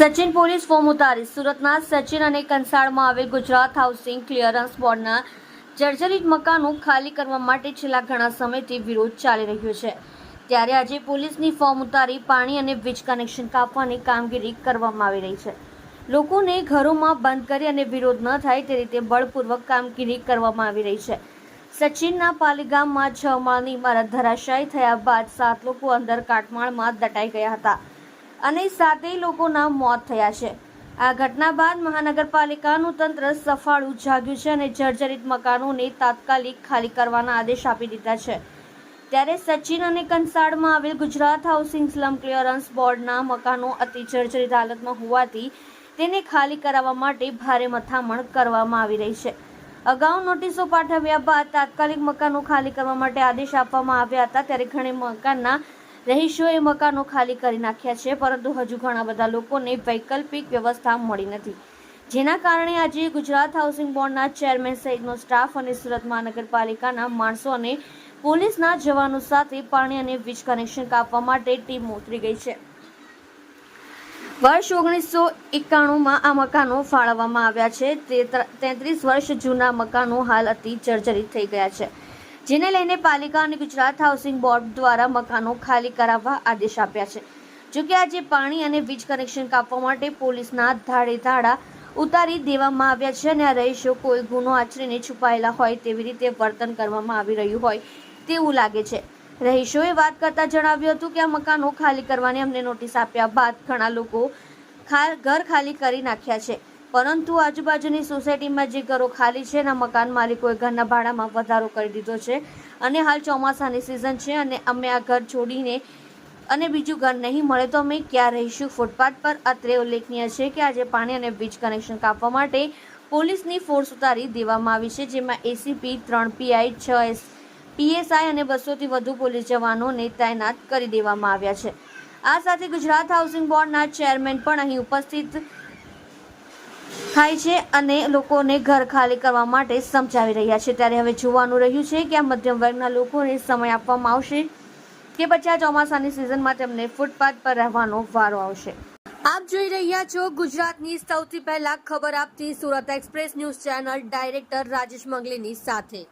Sachin police form ઉતારી. સુરતના સચિન અને કંસાળમાં આવેલ ગુજરાત હાઉસિંગ ક્લિયરન્સ બોર્ડના જર્જરિત મકાનો ખાલી કરવા માટે છેલ્લા ઘણા સમયથી વિરોધ ચાલી રહ્યો છે. ત્યારે આજે પોલીસની ફોર્મ ઉતારી પાણી અને વીજ કનેક્શન કાપવાની કામગીરી કરવામાં આવી રહી છે. લોકોને ઘરોમાં બંધ કરી અને વિરોધ ન થાય તે રીતે બળપૂર્વક કામગીરી કરવામાં આવી રહી છે. સચિનના પાલીગામમાં છ માળની ઇમારત ધરાશાયી થયા બાદ સાત લોકો અંદર કાટમાળમાં દટાઈ ગયા હતા. અને સાતેય લોકોના મોત થયા છે. આ ઘટના બાદ મહાનગરપાલિકાનું તંત્ર સફાળું જાગ્યું છે અને જર્જરિત મકાનોને તાત્કાલિક ખાલી કરવાના આદેશ આપી દીધા છે. ત્યારે સચિન અને કંસાળમાં આવેલ ગુજરાત હાઉસિંગ સ્લમ ક્લિયરન્સ બોર્ડના મકાનો અતિ જર્જરિત હાલતમાં હોવાથી તેને ખાલી કરાવવા માટે ભારે મથામણ કરવામાં આવી રહી છે. અગાઉ નોટિસો પાઠવ્યા બાદ તાત્કાલિક મકાનો ખાલી કરવા માટે આદેશ આપવામાં આવ્યા હતા, ત્યારે ઘણી મકાનના રહીશોએ મકાનો ખાલી કરી નાખ્યા છે, પરંતુ હજુ ઘણા બધા લોકોને વૈકલ્પિક વ્યવસ્થા મળી નથી. જેના કારણે આજે ગુજરાત હાઉસિંગ બોર્ડના ચેરમેન સહિતનો સ્ટાફ અને સુરત મહાનગરપાલિકાના માણસો અને પોલીસના જવાનો સાથે પાણી અને વીજ કનેક્શન કાપવા માટે ટીમ ઉતરી ગઈ છે. વર્ષ ઓગણીસો એકાણુંમાં આ મકાનો ફાળવવામાં આવ્યા છે. તે તેત્રીસ વર્ષ જૂના મકાનો હાલ અતિ જર્જરિત થઈ ગયા છે. જેને લઈને પાલિકા અને ગુજરાત હાઉસિંગ બોર્ડ દ્વારા મકાનો ખાલી કરાવવા આદેશ આપ્યા છે. જોકે આજે પાણી અને વીજ કનેક્શન કાપવા માટે પોલીસના ધાડે ધાડા ઉતારી દેવામાં આવ્યા છે અને આ રહીશો કોઈ ગુનો આચરીને છુપાયેલા હોય તેવી રીતે વર્તન કરવામાં આવી રહ્યું હોય તેવું લાગે છે. રહીશોએ વાત કરતા જણાવ્યું હતું કે આ મકાનો ખાલી કરવાની અમને નોટિસ આપ્યા બાદ ઘણા લોકો ઘર ખાલી કરી નાખ્યા છે. પરંતુ આજુબાજુની સોસાયટીમાં જે ઘરો ખાલી છે એના મકાન માલિકોએ ઘરના ભાડામાં વધારો કરી દીધો છે અને હાલ ચોમાસાની સિઝન છે અને અમે આ ઘર છોડીને અને બીજું ઘર નહીં મળે તો અમે ક્યાં રહીશું? ફૂટપાથ પર અત્રે ઉલ્લેખનીય છે કે આજે પાણી અને વીજ કનેક્શન કાપવા માટે પોલીસની ફોર્સ ઉતારી દેવામાં આવી છે, જેમાં એસીપી ત્રણ પીઆઈ છ એસ પીએસઆઈ અને બસોથી વધુ પોલીસ જવાનોને તૈનાત કરી દેવામાં આવ્યા છે. આ સાથે ગુજરાત હાઉસિંગ બોર્ડના ચેરમેન પણ અહીં ઉપસ્થિત થાય છે અને લોકોને ઘર ખાલી કરવા માટે સમજાવી રહ્યા છે. ત્યારે હવે જોવાનું રહ્યું છે કે આ મધ્યમ વર્ગના લોકોને સમય આપવામાં આવશે કે પછી આ ચોમાસાની સિઝનમાં તેમને ફૂટપાથ પર રહેવાનો વારો આવશે. આપ જોઈ રહ્યા છો ગુજરાતની સૌથી પહેલા ખબર આપતી Surat express news channel director Rajesh મંગલીની સાથે.